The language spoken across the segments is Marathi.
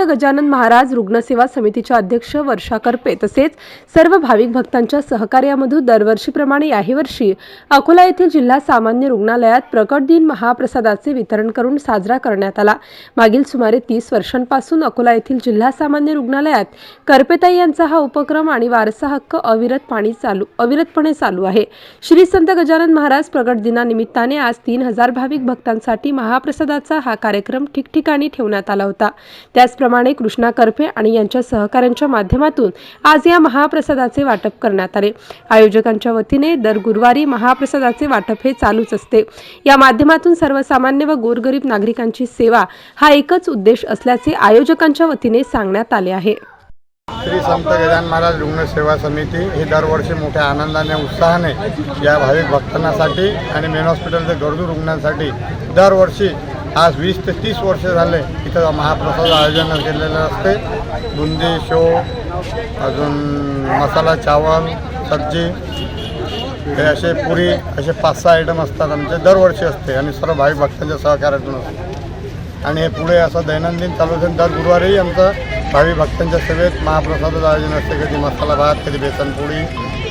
गजानन महाराज रुग्णसेवा समितीच्या अध्यक्ष वर्षा करपे तसेच सर्व भाविक भक्तांच्या सहकार्यामधून दरवर्षीप्रमाणे याही वर्षी अकोला येथील जिल्हा सामान्य रुग्णालयात प्रकट दिन महाप्रसादाचे वितरण करून साजरा करण्यात आला. मागील सुमारे तीस वर्षांपासून अकोला येथील जिल्हा सामान्य रुग्णालयात करपेताई यांचा हा उपक्रम आणि वारसा हक्क अविरत पाणी चालू अविरतपणे चालू आहे. श्री संत गजानन महाराज प्रगट दिनानिमित्ताने आज तीन हजार भाविक भक्तांसाठी महाप्रसादाचा हा कार्यक्रम ठिकठिकाणी ठेवण्यात आला होता. त्याचप्रमाणे कृष्णा करफे आणि यांच्या सहकाऱ्यांच्या माध्यमातून आज या महाप्रसादाचे वाटप करण्यात आले. आयोजकांच्या वतीने दर गुरुवारी महाप्रसादाचे वाटप हे चालूच असते. या माध्यमातून सर्वसामान्य व गोरगरीब नागरिकांची सेवा हा एकच उद्देश असल्याचे आयोजकांच्या वतीने सांगण्यात आले आहे. श्री संत गजान महाराज रुग्ण सेवा समिती ही दरवर्षी मोठ्या आनंदाने उत्साहाने या भाविक भक्तांसाठी आणि मेन हॉस्पिटलच्या गरजू रुग्णांसाठी दरवर्षी आज वीस ते तीस वर्ष झाले इथं महाप्रसाद आयोजन केलेलं असते. बुंदी शो अजून मसाला चावल सब्जी हे असे पुरी असे पाच सहा आयटम असतात आमचे. दरवर्षी असते आणि सर्व भाविक भक्तांच्या सहकार्यातून असते. आणि हे पुढे असं दैनंदिन चालू असेल दर गुरुवारीही आमचं भावी भक्तांच्या सेवेत महाप्रसादाचं आयोजन असते. कधी मसाला भात कधी बेसन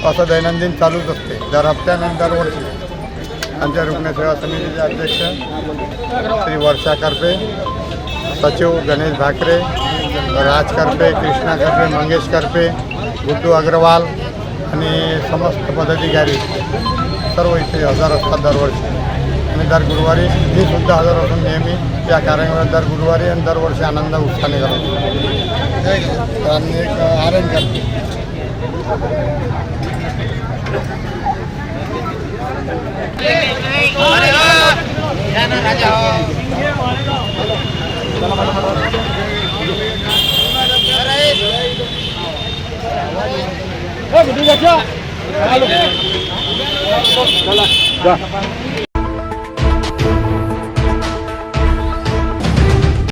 असं दैनंदिन चालूच असते. दर हप्त्यानंतर दरवर्षी. आमच्या रुग्णसेवा समितीचे अध्यक्ष श्री वर्षा करपे सचिव गणेश भाकरे राज करपे कृष्णा करपे मंगेश करपे गुड्डू अग्रवाल आणि समस्त पदाधिकारी सर्व इथे हजार असतात दरवर्षी. आणि दर गुरुवारी मी सुद्धा हजर असून नेहमी त्या कार्यक्रमात दर गुरुवारी आणि दरवर्षी आनंद उत्साहाने करतो. आणि एक आरण करते. Dah.